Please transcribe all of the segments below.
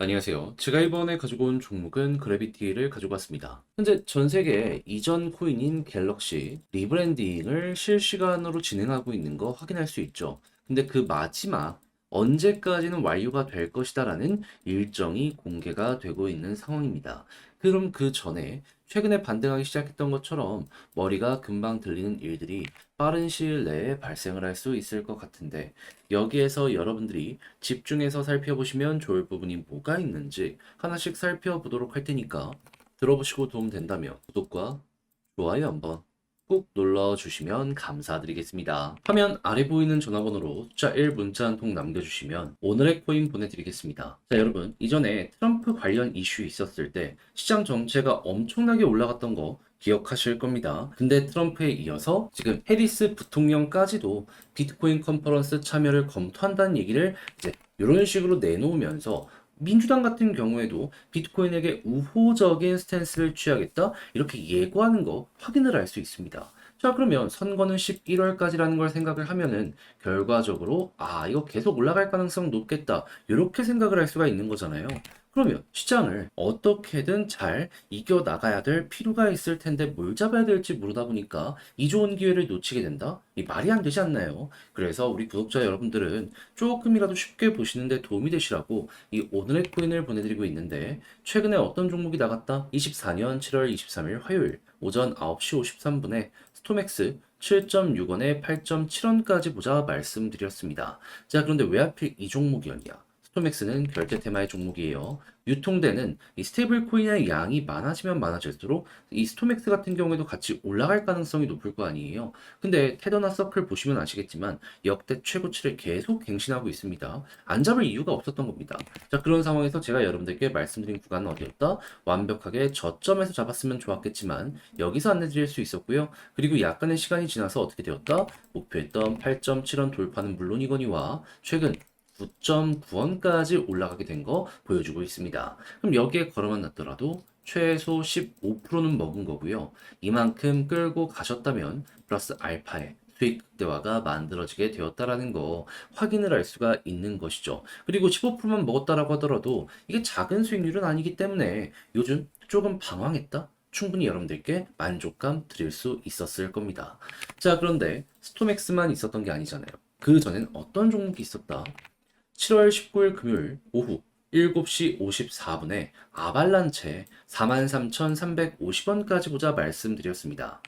안녕하세요. 제가 이번에 가지고 온 종목은 그래비티를 가지고 왔습니다. 현재 전 세계 이전 코인인 갤럭시 리브랜딩을 실시간으로 진행하고 있는 거 확인할 수 있죠. 근데 그 마지막 언제까지는 완료가 될 것이다라는 일정이 공개가 되고 있는 상황입니다. 그럼 그 전에 최근에 반등하기 시작했던 것처럼 머리가 금방 들리는 일들이 빠른 시일 내에 발생을 할 수 있을 것 같은데 여기에서 여러분들이 집중해서 살펴보시면 좋을 부분이 뭐가 있는지 하나씩 살펴보도록 할 테니까 들어보시고 도움 된다면 구독과 좋아요 한번 꾹 눌러주시면 감사드리겠습니다. 화면 아래 보이는 전화번호로 숫자 1 문자 한 통 남겨주시면 오늘의 코인 보내드리겠습니다. 자 여러분 이전에 트럼프 관련 이슈 있었을 때 시장 전체가 엄청나게 올라갔던 거 기억하실 겁니다. 근데 트럼프에 이어서 지금 해리스 부통령까지도 비트코인 컨퍼런스 참여를 검토한다는 얘기를 이제 이런 식으로 내놓으면서 민주당 같은 경우에도 비트코인에게 우호적인 스탠스를 취하겠다 이렇게 예고하는 거 확인을 할 수 있습니다. 자 그러면 선거는 11월까지라는 걸 생각을 하면은 결과적으로 아 이거 계속 올라갈 가능성 높겠다 이렇게 생각을 할 수가 있는 거잖아요. 그러면 시장을 어떻게든 잘 이겨 나가야 될 필요가 있을 텐데 뭘 잡아야 될지 모르다 보니까 이 좋은 기회를 놓치게 된다? 이 말이 안 되지 않나요? 그래서 우리 구독자 여러분들은 조금이라도 쉽게 보시는데 도움이 되시라고 이 오늘의 코인을 보내드리고 있는데 최근에 어떤 종목이 나갔다? 24년 7월 23일 화요일 오전 9시 53분에 스토맥스 7.6원에 8.7원까지 보자 말씀드렸습니다. 자, 그런데 왜 하필 이 종목이었냐? 스토맥스는 결제 테마의 종목이에요. 유통되는 이 스테이블 코인의 양이 많아지면 많아질수록 이 스토맥스 같은 경우에도 같이 올라갈 가능성이 높을 거 아니에요. 근데 테더나 서클 보시면 아시겠지만 역대 최고치를 계속 갱신하고 있습니다. 안 잡을 이유가 없었던 겁니다. 자, 그런 상황에서 제가 여러분들께 말씀드린 구간은 어디였다? 완벽하게 저점에서 잡았으면 좋았겠지만 여기서 안내드릴 수 있었고요. 그리고 약간의 시간이 지나서 어떻게 되었다? 목표했던 8.7원 돌파는 물론이거니와 최근 9.9원까지 올라가게 된 거 보여주고 있습니다. 그럼 여기에 걸어만 놨더라도 최소 15%는 먹은 거고요. 이만큼 끌고 가셨다면 플러스 알파의 수익 극대화가 만들어지게 되었다라는 거 확인을 할 수가 있는 것이죠. 그리고 15%만 먹었다라고 하더라도 이게 작은 수익률은 아니기 때문에 요즘 조금 방황했다? 충분히 여러분들께 만족감 드릴 수 있었을 겁니다. 자, 그런데 스토맥스만 있었던 게 아니잖아요. 그 전엔 어떤 종목이 있었다? 7월 19일 금요일 오후 7시 54분에 아발란체 43,350원까지 보자 말씀드렸습니다.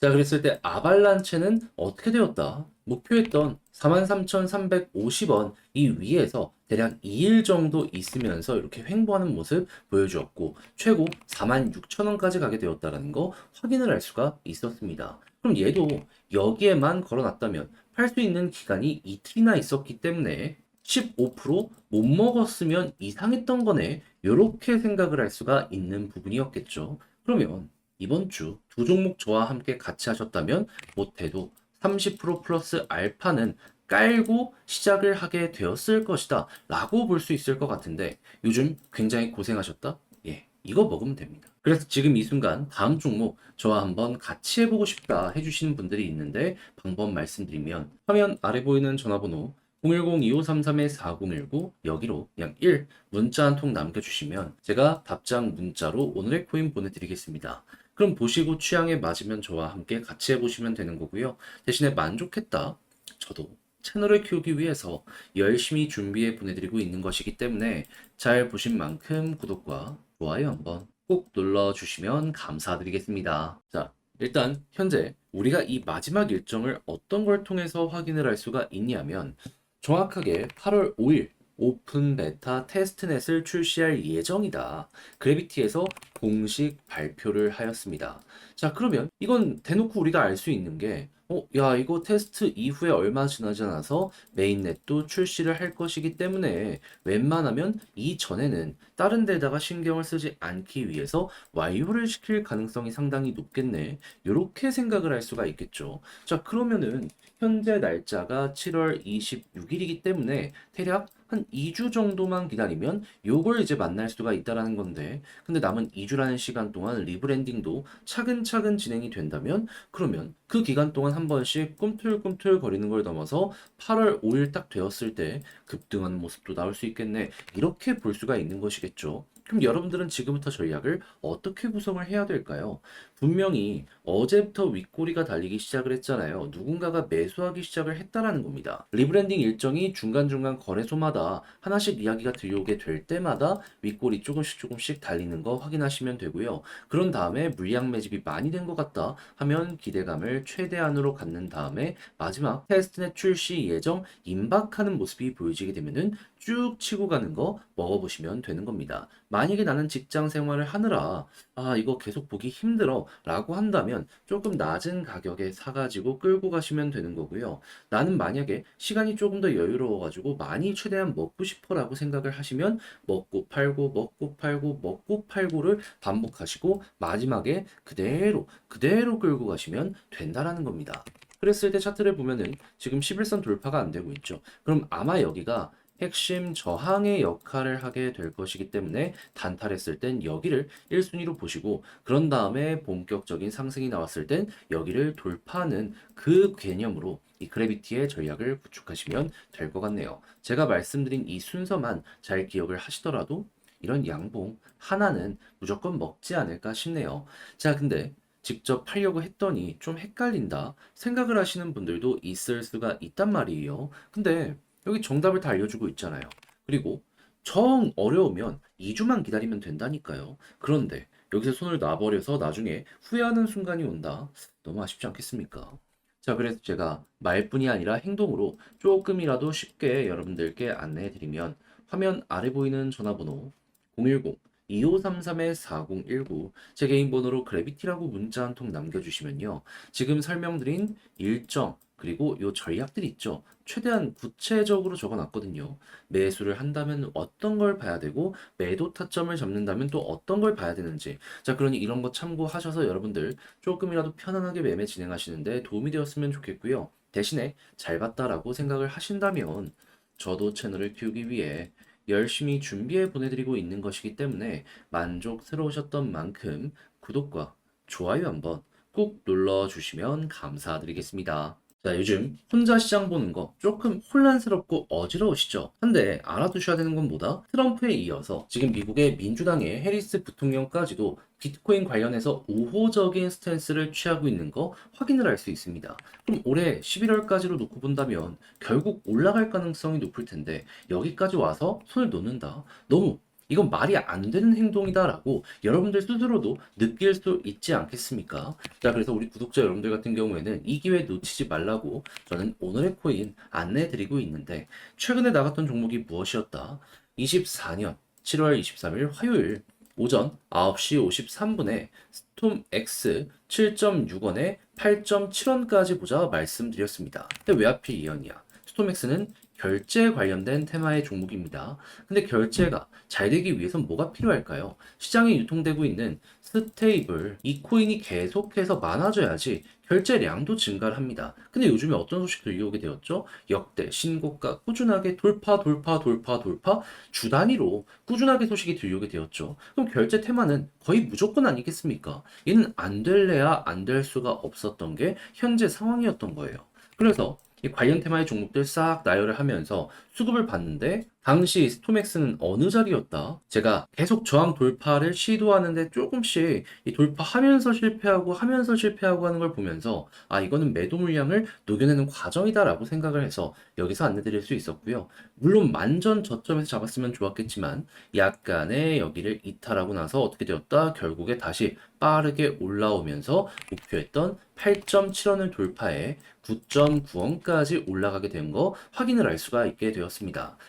자, 그랬을 때 아발란체는 어떻게 되었다? 목표했던 43,350원 이 위에서 대략 2일 정도 있으면서 이렇게 횡보하는 모습 보여주었고 최고 46,000원까지 가게 되었다는 거 확인을 할 수가 있었습니다. 그럼 얘도 여기에만 걸어놨다면 팔 수 있는 기간이 이틀이나 있었기 때문에 15%못 먹었으면 이상했던 거네. 이렇게 생각을 할 수가 있는 부분이었겠죠. 그러면 이번 주 두 종목 저와 함께 같이 하셨다면 못해도 30% 플러스 알파는 깔고 시작을 하게 되었을 것이다. 라고 볼 수 있을 것 같은데 요즘 굉장히 고생하셨다? 예, 이거 먹으면 됩니다. 그래서 지금 이 순간 다음 종목 저와 한번 같이 해보고 싶다 해주시는 분들이 있는데 방법 말씀드리면 화면 아래 보이는 전화번호 010-2533-4019 여기로 그냥 1 문자 한 통 남겨주시면 제가 답장 문자로 오늘의 코인 보내드리겠습니다. 그럼 보시고 취향에 맞으면 저와 함께 같이 해보시면 되는 거고요. 대신에 만족했다. 저도 채널을 키우기 위해서 열심히 준비해 보내드리고 있는 것이기 때문에 잘 보신 만큼 구독과 좋아요 한번 꼭 눌러주시면 감사드리겠습니다. 자, 일단 현재 우리가 이 마지막 일정을 어떤 걸 통해서 확인을 할 수가 있냐면 정확하게 8월 5일 오픈 베타 테스트넷을 출시할 예정이다. 그래비티에서 공식 발표를 하였습니다. 자, 그러면 이건 대놓고 우리가 알 수 있는 게, 어, 야, 이거 테스트 이후에 얼마 지나지 않아서 메인넷도 출시를 할 것이기 때문에 웬만하면 이전에는 다른 데다가 신경을 쓰지 않기 위해서 완료를 시킬 가능성이 상당히 높겠네. 이렇게 생각을 할 수가 있겠죠. 자, 그러면은 현재 날짜가 7월 26일이기 때문에 대략 한 2주 정도만 기다리면 요걸 이제 만날 수가 있다라는 건데 근데 남은 2주라는 시간 동안 리브랜딩도 차근차근 진행이 된다면 그러면 그 기간 동안 한 번씩 꿈틀꿈틀 거리는 걸 넘어서 8월 5일 딱 되었을 때 급등하는 모습도 나올 수 있겠네. 이렇게 볼 수가 있는 것이겠죠. 그럼 여러분들은 지금부터 전략을 어떻게 구성을 해야 될까요? 분명히 어제부터 윗꼬리가 달리기 시작을 했잖아요. 누군가가 매수하기 시작을 했다라는 겁니다. 리브랜딩 일정이 중간중간 거래소마다 하나씩 이야기가 들려오게 될 때마다 윗꼬리 조금씩 조금씩 달리는 거 확인하시면 되고요. 그런 다음에 물량 매집이 많이 된 것 같다 하면 기대감을 최대한으로 갖는 다음에 마지막 테스트넷 출시 예정 임박하는 모습이 보여지게 되면은 쭉 치고 가는 거 먹어보시면 되는 겁니다. 만약에 나는 직장 생활을 하느라 아 이거 계속 보기 힘들어 라고 한다면 조금 낮은 가격에 사가지고 끌고 가시면 되는 거고요. 나는 만약에 시간이 조금 더 여유로워 가지고 많이 최대한 먹고 싶어 라고 생각을 하시면 먹고 팔고 먹고 팔고 먹고 팔고를 반복하시고 마지막에 그대로 그대로 끌고 가시면 된다라는 겁니다. 그랬을 때 차트를 보면은 지금 11선 돌파가 안 되고 있죠. 그럼 아마 여기가 핵심 저항의 역할을 하게 될 것이기 때문에 단타했을 땐 여기를 1순위로 보시고 그런 다음에 본격적인 상승이 나왔을 땐 여기를 돌파하는 그 개념으로 이 그래비티의 전략을 구축하시면 될 것 같네요. 제가 말씀드린 이 순서만 잘 기억을 하시더라도 이런 양봉 하나는 무조건 먹지 않을까 싶네요. 자, 근데 직접 팔려고 했더니 좀 헷갈린다 생각을 하시는 분들도 있을 수가 있단 말이에요. 근데 여기 정답을 다 알려주고 있잖아요. 그리고 정 어려우면 2주만 기다리면 된다니까요. 그런데 여기서 손을 놔버려서 나중에 후회하는 순간이 온다. 너무 아쉽지 않겠습니까? 자, 그래서 제가 말뿐이 아니라 행동으로 조금이라도 쉽게 여러분들께 안내해 드리면 화면 아래 보이는 전화번호 010-2533-4019 제 개인 번호로 그래비티라고 문자 한 통 남겨주시면요. 지금 설명드린 일정 그리고 요 전략들 있죠. 최대한 구체적으로 적어놨거든요. 매수를 한다면 어떤 걸 봐야 되고 매도 타점을 잡는다면 또 어떤 걸 봐야 되는지. 자, 그러니 이런 거 참고하셔서 여러분들 조금이라도 편안하게 매매 진행하시는데 도움이 되었으면 좋겠고요. 대신에 잘 봤다라고 생각을 하신다면 저도 채널을 키우기 위해 열심히 준비해 보내드리고 있는 것이기 때문에 만족스러우셨던 만큼 구독과 좋아요 한번 꼭 눌러주시면 감사드리겠습니다. 자, 요즘 혼자 시장 보는 거 조금 혼란스럽고 어지러우시죠? 근데 알아두셔야 되는 건 뭐다? 트럼프에 이어서 지금 미국의 민주당의 해리스 부통령까지도 비트코인 관련해서 우호적인 스탠스를 취하고 있는 거 확인을 할 수 있습니다. 그럼 올해 11월까지로 놓고 본다면 결국 올라갈 가능성이 높을 텐데 여기까지 와서 손을 놓는다. 너무 이건 말이 안 되는 행동이다라고 여러분들 스스로도 느낄 수 있지 않겠습니까? 자, 그래서 우리 구독자 여러분들 같은 경우에는 이 기회 놓치지 말라고 저는 오늘의 코인 안내해 드리고 있는데 최근에 나갔던 종목이 무엇이었다? 24년 7월 23일 화요일 오전 9시 53분에 스톰 X 7.6원에 8.7원까지 보자 말씀드렸습니다. 근데 왜 하필 이 연이야? 스톰엑스는 결제 관련된 테마의 종목입니다. 근데 결제가 잘 되기 위해선 뭐가 필요할까요? 시장에 유통되고 있는 스테이블, 이 코인이 계속해서 많아져야지 결제량도 증가를 합니다. 근데 요즘에 어떤 소식 들려오게 되었죠? 역대 신고가 꾸준하게 돌파, 돌파, 돌파, 돌파 주 단위로 꾸준하게 소식이 들려오게 되었죠. 그럼 결제 테마는 거의 무조건 아니겠습니까? 얘는 안 될래야 안 될 수가 없었던 게 현재 상황이었던 거예요. 그래서 이 관련 테마의 종목들 싹 나열을 하면서 수급을 봤는데 당시 스톰엑스는 어느 자리였다? 제가 계속 저항 돌파를 시도하는데 조금씩 이 돌파하면서 실패하고 하면서 실패하고 하는 걸 보면서 아 이거는 매도 물량을 녹여내는 과정이다라고 생각을 해서 여기서 안내드릴 수 있었고요. 물론 만전 저점에서 잡았으면 좋았겠지만 약간의 여기를 이탈하고 나서 어떻게 되었다? 결국에 다시 빠르게 올라오면서 목표했던 8.7원을 돌파해 9.9원까지 올라가게 된 거 확인을 할 수가 있게 되었습니다.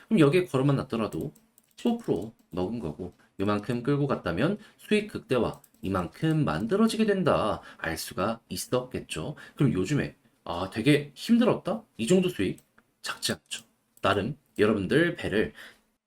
그럼 여기에 걸어만 놨더라도 15% 먹은 거고 이만큼 끌고 갔다면 수익 극대화 이만큼 만들어지게 된다 알 수가 있었겠죠. 그럼 요즘에 아 되게 힘들었다? 이 정도 수익 작지 않죠. 나름 여러분들 배를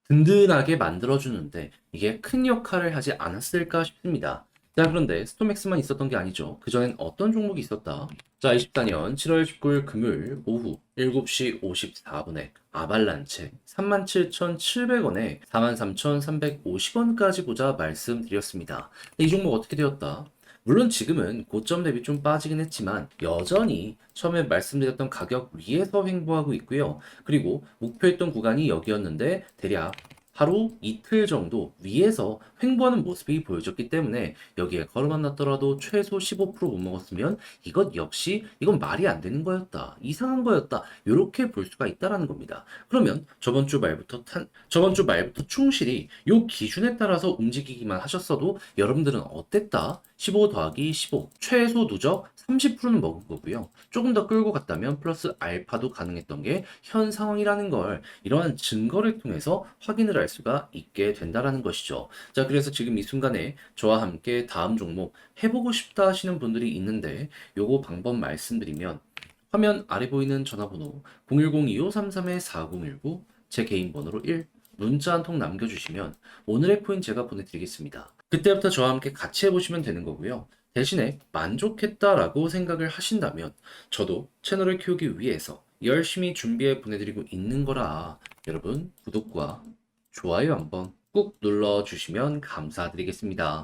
든든하게 만들어주는데 이게 큰 역할을 하지 않았을까 싶습니다. 자, 그런데 스톰맥스만 있었던 게 아니죠. 그전엔 어떤 종목이 있었다? 자, 24년 7월 19일 금요일 오후 7시 54분에 아발란체 37,700원에 43,350원까지 보자 말씀드렸습니다. 이 종목 어떻게 되었다? 물론 지금은 고점 대비 좀 빠지긴 했지만 여전히 처음에 말씀드렸던 가격 위에서 횡보하고 있고요. 그리고 목표했던 구간이 여기였는데 대략 하루 이틀 정도 위에서 횡보하는 모습이 보여졌기 때문에 여기에 걸어만났더라도 최소 15%못 먹었으면 이것 역시 이건 말이 안 되는 거였다. 이상한 거였다. 이렇게 볼 수가 있다라는 겁니다. 그러면 저번 주 말부터 탄, 저번 주 말부터 충실히 요 기준에 따라서 움직이기만 하셨어도 여러분들은 어땠다? 15 더하기 15 최소 누적 30%는 먹은 거고요. 조금 더 끌고 갔다면 플러스 알파도 가능했던 게 현 상황이라는 걸 이러한 증거를 통해서 확인을 할 수가 있게 된다라는 것이죠. 자, 그래서 지금 이 순간에 저와 함께 다음 종목 해보고 싶다 하시는 분들이 있는데 요거 방법 말씀드리면 화면 아래 보이는 전화번호 010-2533-4019 제 개인 번호로 1 문자 한 통 남겨주시면 오늘의 코인 제가 보내드리겠습니다. 그때부터 저와 함께 같이 해보시면 되는 거고요. 대신에 만족했다라고 생각을 하신다면 저도 채널을 키우기 위해서 열심히 준비해 보내드리고 있는 거라 여러분 구독과 좋아요 한번 꾹 눌러주시면 감사드리겠습니다.